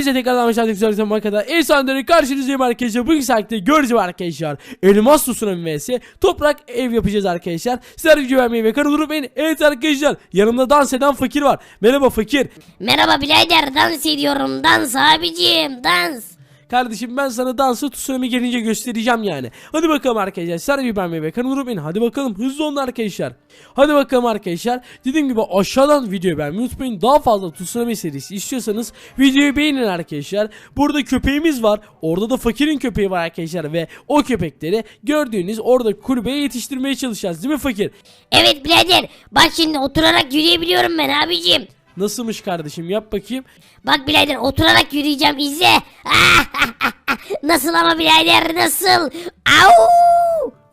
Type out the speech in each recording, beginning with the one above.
Hepinize tekrardan hoş geldiniz. Güzel zaman kadar efsaneleri karşınızdayım arkadaşlar. Bugün saatte göreceğim arkadaşlar. Elmas tsunami vs. Toprak ev yapacağız arkadaşlar. Sizler video vermeyi ve kanalı unutmayın. Evet arkadaşlar yanımda dans eden fakir var. Merhaba fakir. Merhaba birader dans ediyorum dans abicim dans. Kardeşim ben sana dansı tsunami gelince göstereceğim yani. Hadi bakalım arkadaşlar. Bir beğenmeyi ve kanalı unutmayın. Hadi bakalım hızlı olun arkadaşlar. Hadi bakalım arkadaşlar. Dediğim gibi aşağıdan videoyu beğenmeyi unutmayın. Daha fazla tsunami serisi istiyorsanız videoyu beğenin arkadaşlar. Burada köpeğimiz var. Orada da fakirin köpeği var arkadaşlar. Ve o köpekleri gördüğünüz orada kulübeye yetiştirmeye çalışacağız. Değil mi fakir? Evet birader bak şimdi oturarak yürüyebiliyorum ben abicim. Nasılmış kardeşim yap bakayım. Bak birader oturarak yürüyeceğim izle. nasıl ama birader nasıl? Au!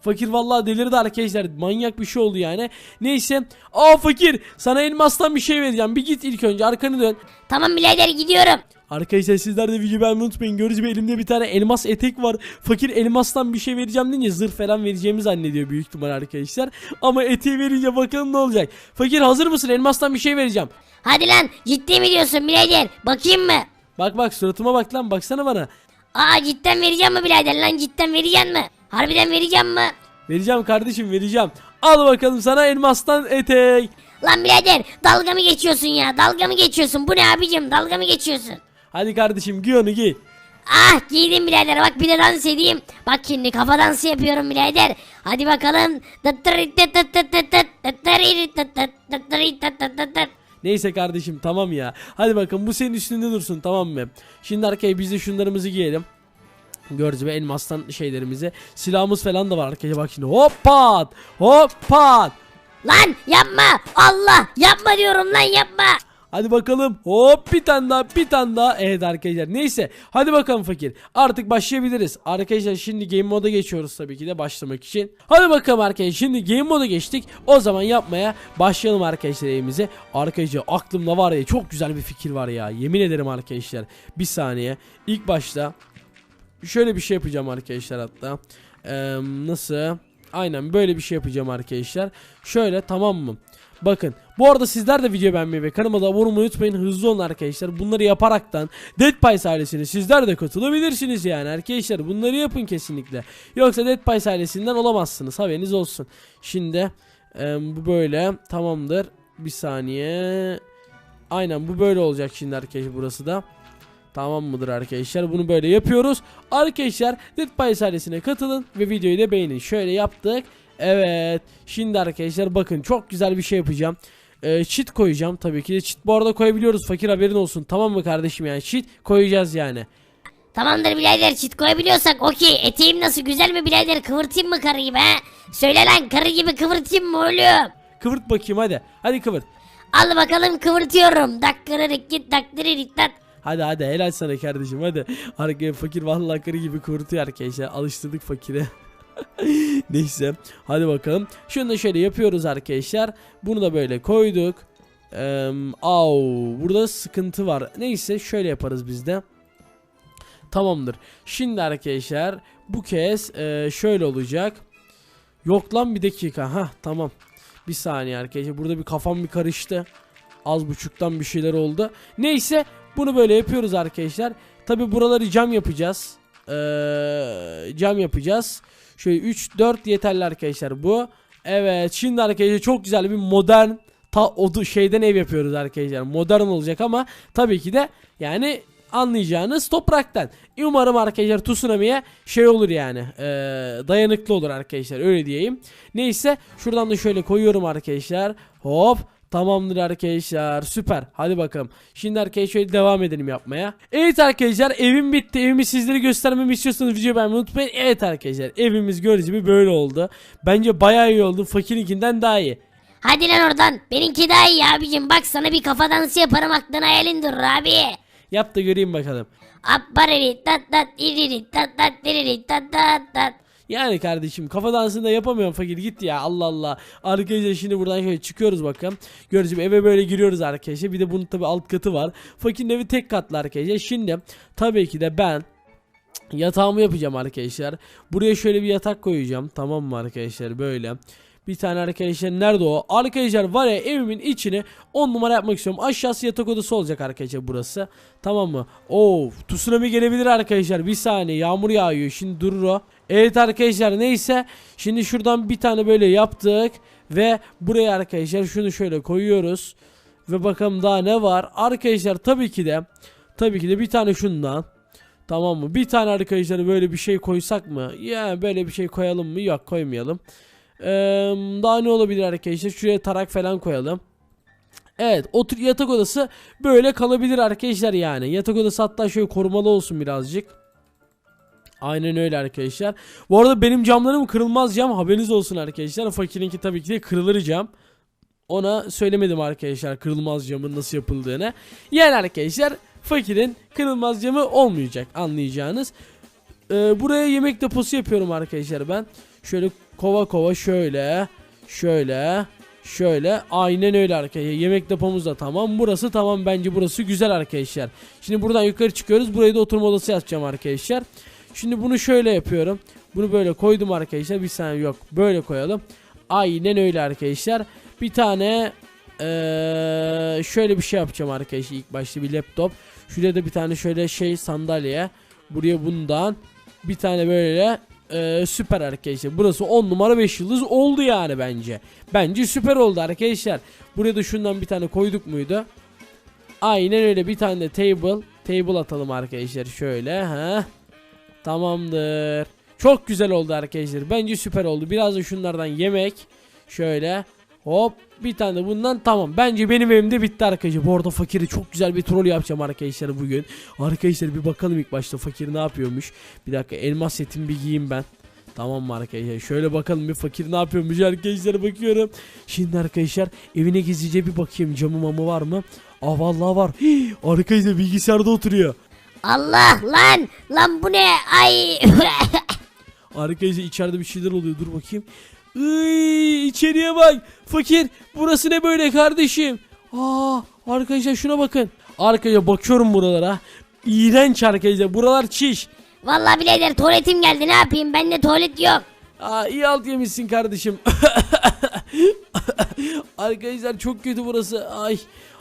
Fakir vallahi delirdi arkadaşlar. Manyak bir şey oldu yani. Neyse. Aa fakir sana elmastan bir şey vereceğim. Bir git ilk önce arkanı dön. Tamam birader gidiyorum. Arkadaşlar sizler de video beğenmeyi unutmayın. Gördüğünüz gibi elimde bir tane elmas etek var. Fakir elmastan bir şey vereceğim deyince zırh falan vereceğimi zannediyor büyük ihtimal arkadaşlar. Ama eteği verince bakalım ne olacak. Fakir hazır mısın? Elmastan bir şey vereceğim. Hadi lan ciddi mi diyorsun birader? Bakayım mı? Bak bak suratıma bak lan baksana bana. Aa cidden vereceğim mi birader lan cidden vereceğim mi? Harbiden vereceğim mi? Vereceğim kardeşim vereceğim. Al bakalım sana elmastan etek. Lan birader dalga mı geçiyorsun ya? Dalga mı geçiyorsun? Bu ne abicim? Dalga mı geçiyorsun? Hadi kardeşim giy onu giy. Ah giydim birader bak bir de dans edeyim. Bak şimdi kafa dansı yapıyorum birader. Hadi bakalım. Neyse kardeşim tamam ya. Hadi bakın bu senin üstünde dursun tamam mı? Şimdi arkaya biz de şunlarımızı giyelim. Gördüğünüz gibi elmastan şeylerimizi. Silahımız falan da var arkaya bak şimdi. Hoppat! Hoppat! Lan yapma Allah yapma diyorum lan yapma. Hadi bakalım. Hop bir tane daha bir tane daha. Evet arkadaşlar neyse. Hadi bakalım fakir. Artık başlayabiliriz. Arkadaşlar şimdi game moda geçiyoruz tabii ki de başlamak için. Hadi bakalım arkadaşlar şimdi game moda geçtik. O zaman yapmaya başlayalım arkadaşlar evimize. Arkadaşlar aklımda var ya çok güzel bir fikir var ya. Yemin ederim arkadaşlar. Bir saniye. İlk başta şöyle bir şey yapacağım arkadaşlar hatta. Ee, nasıl? Aynen böyle bir şey yapacağım arkadaşlar. Şöyle tamam mı? Bakın bu arada sizler de video beğenmeyi ve kanalıma da abone olmayı unutmayın. Hızlı olun arkadaşlar. Bunları yaparaktan Dead Pies ailesine sizler de katılabilirsiniz yani arkadaşlar. Bunları yapın kesinlikle. Yoksa Dead ailesinden olamazsınız. Haberiniz olsun. Şimdi e, bu böyle tamamdır. Bir saniye. Aynen bu böyle olacak şimdi arkadaşlar burası da. Tamam mıdır arkadaşlar? Bunu böyle yapıyoruz. Arkadaşlar Dead ailesine katılın ve videoyu da beğenin. Şöyle yaptık. Evet. Şimdi arkadaşlar bakın çok güzel bir şey yapacağım. Ee, cheat koyacağım tabii ki de. Cheat bu arada koyabiliyoruz. Fakir haberin olsun. Tamam mı kardeşim yani? Cheat koyacağız yani. Tamamdır birader çit koyabiliyorsak okey. Eteğim nasıl güzel mi birader kıvırtayım mı karı gibi ha? Söyle lan karı gibi kıvırtayım mı oğlum? Kıvırt bakayım hadi. Hadi kıvırt. Al bakalım kıvırtıyorum. Dakkırırık git dakkırırık tat. Hadi hadi helal sana kardeşim hadi. Arkaya fakir vallahi karı gibi kıvırtıyor arkadaşlar. Alıştırdık fakire. Neyse hadi bakalım. Şunu da şöyle yapıyoruz arkadaşlar. Bunu da böyle koyduk. Eee au burada sıkıntı var. Neyse şöyle yaparız biz de. Tamamdır. Şimdi arkadaşlar bu kez eee, şöyle olacak. Yok lan bir dakika. Ha tamam. Bir saniye arkadaşlar. Burada bir kafam bir karıştı. Az buçuktan bir şeyler oldu. Neyse bunu böyle yapıyoruz arkadaşlar. Tabi buraları cam yapacağız. Ee, cam yapacağız. Şöyle 3 4 yeterli arkadaşlar bu. Evet şimdi arkadaşlar çok güzel bir modern ta odu şeyden ev yapıyoruz arkadaşlar. Modern olacak ama tabii ki de yani anlayacağınız topraktan. Umarım arkadaşlar tsunami'ye şey olur yani. ee, dayanıklı olur arkadaşlar öyle diyeyim. Neyse şuradan da şöyle koyuyorum arkadaşlar. Hop Tamamdır arkadaşlar süper. Hadi bakalım. Şimdi arkadaşlar şöyle devam edelim yapmaya. Evet arkadaşlar evim bitti. Evimi sizlere göstermemi istiyorsanız videoyu beğenmeyi unutmayın. Evet arkadaşlar evimiz gördüğünüz gibi böyle oldu. Bence bayağı iyi oldu. Fakirinkinden daha iyi. Hadi lan oradan. Benimki daha iyi abicim. Bak sana bir kafa dansı yaparım. Aklın hayalin durur abi. Yap da göreyim bakalım. Abbariri tat tat iriri tat tat iriri tat tat tat. Yani kardeşim kafa dansını da yapamıyorum fakir git ya Allah Allah. Arkadaşlar şimdi buradan şöyle çıkıyoruz bakalım. Görücüm eve böyle giriyoruz arkadaşlar. Bir de bunun tabi alt katı var. Fakirin evi tek katlı arkadaşlar. Şimdi tabii ki de ben yatağımı yapacağım arkadaşlar. Buraya şöyle bir yatak koyacağım. Tamam mı arkadaşlar böyle. Bir tane arkadaşlar nerede o? Arkadaşlar var ya evimin içini 10 numara yapmak istiyorum. Aşağısı yatak odası olacak arkadaşlar burası. Tamam mı? Oo, tsunami gelebilir arkadaşlar. Bir saniye yağmur yağıyor. Şimdi durur o. Evet arkadaşlar neyse. Şimdi şuradan bir tane böyle yaptık. Ve buraya arkadaşlar şunu şöyle koyuyoruz. Ve bakalım daha ne var? Arkadaşlar tabii ki de tabii ki de bir tane şundan. Tamam mı? Bir tane arkadaşlar böyle bir şey koysak mı? Ya böyle bir şey koyalım mı? Yok koymayalım. Ee, daha ne olabilir arkadaşlar? Şuraya tarak falan koyalım. Evet otur yatak odası böyle kalabilir arkadaşlar yani. Yatak odası hatta şöyle korumalı olsun birazcık. Aynen öyle arkadaşlar. Bu arada benim camlarım kırılmaz cam haberiniz olsun arkadaşlar. Fakirinki tabii ki de kırılır cam. Ona söylemedim arkadaşlar kırılmaz camın nasıl yapıldığını. Yani arkadaşlar fakirin kırılmaz camı olmayacak anlayacağınız. Ee, buraya yemek deposu yapıyorum arkadaşlar ben. Şöyle kova kova şöyle şöyle şöyle aynen öyle arkadaşlar. Yemek depomuz da tamam. Burası tamam bence burası güzel arkadaşlar. Şimdi buradan yukarı çıkıyoruz. Burayı da oturma odası yapacağım arkadaşlar. Şimdi bunu şöyle yapıyorum. Bunu böyle koydum arkadaşlar. Bir saniye yok. Böyle koyalım. Aynen öyle arkadaşlar. Bir tane eee, şöyle bir şey yapacağım arkadaşlar. İlk başta bir laptop. Şuraya da bir tane şöyle şey sandalye. Buraya bundan. Bir tane böyle eee, süper arkadaşlar. Burası 10 numara 5 yıldız oldu yani bence. Bence süper oldu arkadaşlar. Buraya da şundan bir tane koyduk muydu? Aynen öyle bir tane de table. Table atalım arkadaşlar şöyle. ha. Tamamdır. Çok güzel oldu arkadaşlar. Bence süper oldu. Biraz da şunlardan yemek. Şöyle. Hop. Bir tane de bundan tamam. Bence benim evimde bitti arkadaşlar. Bu arada fakiri çok güzel bir troll yapacağım arkadaşlar bugün. Arkadaşlar bir bakalım ilk başta fakir ne yapıyormuş. Bir dakika elmas setimi bir giyeyim ben. Tamam mı arkadaşlar? Şöyle bakalım bir fakir ne yapıyormuş arkadaşlar bakıyorum. Şimdi arkadaşlar evine gizlice bir bakayım camı mamı var mı? Aa vallahi var. Hii, arkadaşlar bilgisayarda oturuyor. Allah lan lan bu ne ay Arkadaşlar içeride bir şeyler oluyor. Dur bakayım. Iy, içeriye bak. Fakir burası ne böyle kardeşim? Aa, arkadaşlar şuna bakın. Arkaya bakıyorum buralara. İğrenç arkadaşlar. Buralar çiş. Vallahi birader tuvaletim geldi ne yapayım bende tuvalet yok. Aa, iyi alt yemişsin kardeşim. arkadaşlar çok kötü burası. Ay.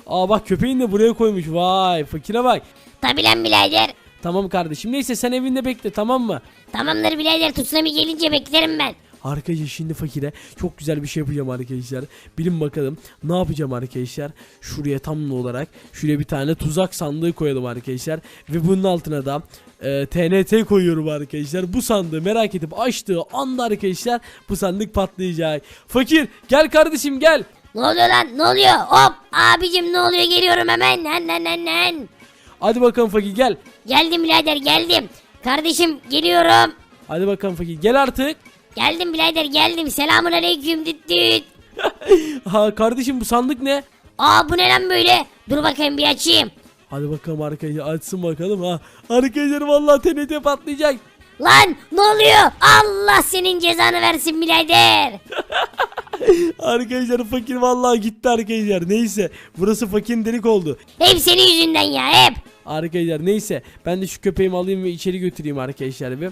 Aa bak köpeğini de buraya koymuş. Vay fakire bak. Tabi lan birader. Tamam kardeşim. Neyse sen evinde bekle tamam mı? Tamamdır birader tsunami gelince beklerim ben. Arkadaşlar şimdi fakire çok güzel bir şey yapacağım arkadaşlar. Bilin bakalım ne yapacağım arkadaşlar. Şuraya tam olarak şuraya bir tane tuzak sandığı koyalım arkadaşlar. Ve bunun altına da e, TNT koyuyorum arkadaşlar. Bu sandığı merak edip açtığı anda arkadaşlar bu sandık patlayacak. Fakir gel kardeşim gel. Ne oluyor lan ne oluyor hop abicim ne oluyor geliyorum hemen nen nen nen nen. Hadi bakalım fakir gel. Geldim birader geldim. Kardeşim geliyorum. Hadi bakalım fakir gel artık. Geldim birader geldim selamun aleyküm düt düt. Ha kardeşim bu sandık ne? Aa bu ne lan böyle? Dur bakayım bir açayım. Hadi bakalım arkadaşlar açsın bakalım ha. Arkadaşlar vallahi TNT patlayacak. Lan ne oluyor? Allah senin cezanı versin birader. Arkadaşlar fakir vallahi gitti arkadaşlar. Neyse burası fakirin delik oldu. Hep senin yüzünden ya hep. Arkadaşlar neyse ben de şu köpeğimi alayım ve içeri götüreyim arkadaşlar bir.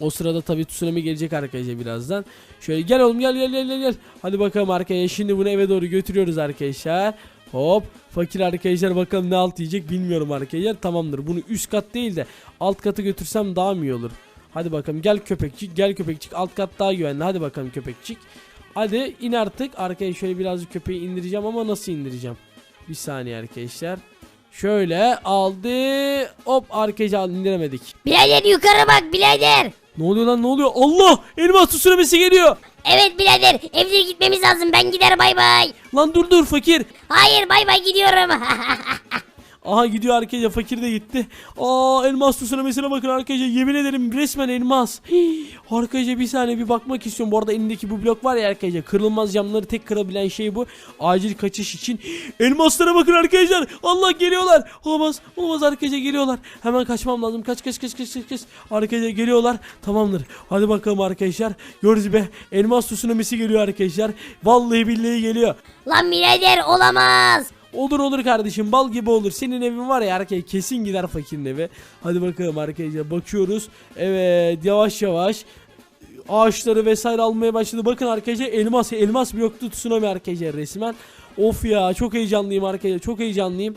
O sırada tabii tsunami gelecek arkadaşlar birazdan. Şöyle gel oğlum gel gel gel, gel. Hadi bakalım arkadaşlar şimdi bunu eve doğru götürüyoruz arkadaşlar. Hop fakir arkadaşlar bakalım ne alt yiyecek bilmiyorum arkadaşlar. Tamamdır bunu üst kat değil de alt katı götürsem daha mı iyi olur? Hadi bakalım gel köpekçik gel köpekçik alt kat daha güvenli hadi bakalım köpekçik. Hadi in artık arkaya şöyle birazcık köpeği indireceğim ama nasıl indireceğim? Bir saniye arkadaşlar. Şöyle aldı. Hop arkaya indiremedik. Birader yukarı bak birader. Ne oluyor lan ne oluyor? Allah! Elmas tsunamisi geliyor. Evet birader evde gitmemiz lazım ben gider bay bay. Lan dur dur fakir. Hayır bay bay gidiyorum. Aha gidiyor arkadaşlar fakir de gitti. Aa elmas tsunamisine bakın arkadaşlar yemin ederim resmen elmas. Hii, arkadaşlar bir saniye bir bakmak istiyorum. Bu arada elimdeki bu blok var ya arkadaşlar kırılmaz camları tek kırabilen şey bu. Acil kaçış için. Elmaslara bakın arkadaşlar. Allah geliyorlar. Olmaz olmaz arkadaşlar geliyorlar. Hemen kaçmam lazım. Kaç kaç kaç kaç kaç. kaç. Arkadaşlar geliyorlar. Tamamdır. Hadi bakalım arkadaşlar. Gördünüz be. Elmas tsunamisi geliyor arkadaşlar. Vallahi billahi geliyor. Lan birader olamaz. Olur olur kardeşim bal gibi olur. Senin evin var ya arkaya kesin gider fakirin evi. Hadi bakalım arkadaşlar bakıyoruz. Evet yavaş yavaş. ağaçları vesaire almaya başladı. Bakın arkadaşlar elmas elmas bloktu tsunami arkadaşlar resmen. Of ya çok heyecanlıyım arkadaşlar çok heyecanlıyım.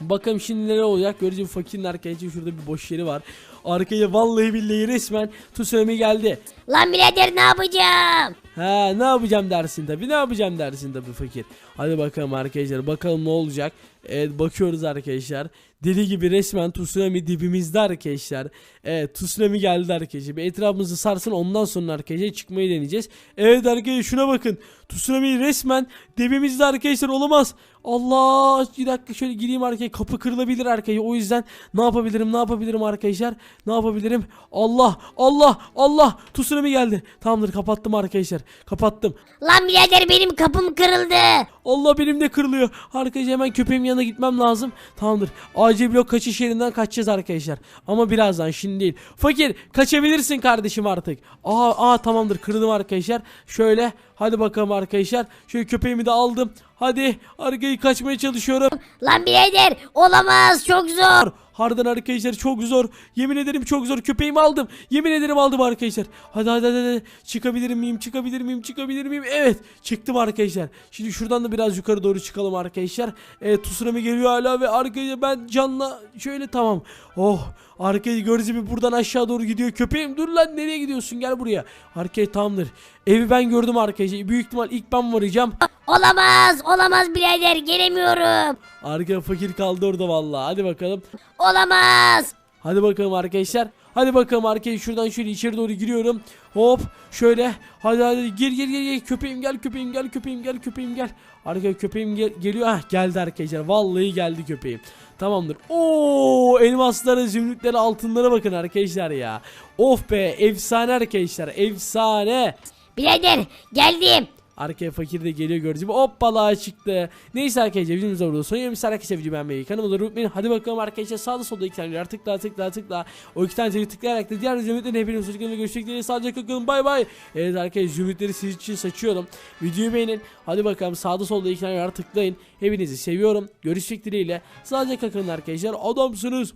Bakalım şimdi neler olacak. Göreceğim fakirin arkadaşlar şurada bir boş yeri var. Arkaya vallahi billahi resmen tsunami geldi. Lan birader ne yapacağım? Ha ne yapacağım dersin tabi ne yapacağım dersin tabi fakir. Hadi bakalım arkadaşlar bakalım ne olacak. Evet bakıyoruz arkadaşlar. Deli gibi resmen tsunami dibimizde arkadaşlar. Evet tsunami geldi arkadaşlar. Bir etrafımızı sarsın ondan sonra arkadaşlar çıkmayı deneyeceğiz. Evet arkadaşlar şuna bakın. Tsunami resmen dibimizde arkadaşlar olamaz. Allah bir dakika şöyle gireyim arkaya kapı kırılabilir arkaya o yüzden ne yapabilirim ne yapabilirim arkadaşlar ne yapabilirim Allah Allah Allah tsunami geldi tamamdır kapattım arkadaşlar kapattım Lan birader benim kapım kırıldı. Allah benim de kırılıyor. Arkadaşlar hemen köpeğimin yanına gitmem lazım. Tamamdır. Acil blok kaçış yerinden kaçacağız arkadaşlar. Ama birazdan şimdi değil. Fakir kaçabilirsin kardeşim artık. Aa, aa tamamdır. Kırdım arkadaşlar. Şöyle hadi bakalım arkadaşlar. Şöyle köpeğimi de aldım. Hadi arkayı kaçmaya çalışıyorum. Lan birader olamaz. Çok zor. Harbiden arkadaşlar çok zor. Yemin ederim çok zor. Köpeğimi aldım. Yemin ederim aldım arkadaşlar. Hadi hadi hadi. hadi. Çıkabilir miyim? Çıkabilir miyim? Çıkabilir miyim? Evet. Çıktım arkadaşlar. Şimdi şuradan da biraz yukarı doğru çıkalım arkadaşlar. Evet tsunami geliyor hala ve arkadaşlar ben canla şöyle tamam. Oh. Arkayı gördüğünüz gibi buradan aşağı doğru gidiyor. Köpeğim dur lan nereye gidiyorsun? Gel buraya. Arkaya tamamdır. Evi ben gördüm arkadaşlar. Büyük ihtimal ilk ben varacağım. Olamaz olamaz birader gelemiyorum. Arka fakir kaldı orada vallahi. Hadi bakalım. Olamaz. Hadi bakalım arkadaşlar. Hadi bakalım arkadaşlar şuradan şöyle içeri doğru giriyorum. Hop şöyle. Hadi hadi gir gir gir gir. Köpeğim gel köpeğim gel köpeğim gel köpeğim gel. Arkadaşlar köpeğim gel- geliyor. Ah geldi arkadaşlar. Vallahi geldi köpeğim. Tamamdır. Oo elmaslara, zümrütlere, altınlara bakın arkadaşlar ya. Of be efsane arkadaşlar. Efsane. Birader geldim. Arkaya fakir de geliyor gördüğünüz gibi hoppala çıktı. Neyse arkadaşlar videomuz da burada son yemiş arkadaşlar videoyu beğenmeyi kanalıma unutmayın. Hadi bakalım arkadaşlar sağda solda iki tane tıkla tıkla tıkla. O iki tane tıklayarak da diğer zümrütlerin hepiniz çocuklarına görüşmek dileğiyle sağlıcakla kalın bay bay. Evet arkadaşlar zümrütleri sizin için saçıyorum. Videoyu beğenin. Hadi bakalım sağda solda iki tane tıklayın. Hepinizi seviyorum. Görüşmek dileğiyle. Sağlıcakla kalın arkadaşlar. Adamsınız.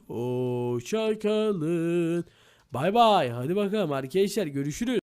Hoşçakalın. Bay bay. Hadi bakalım arkadaşlar görüşürüz.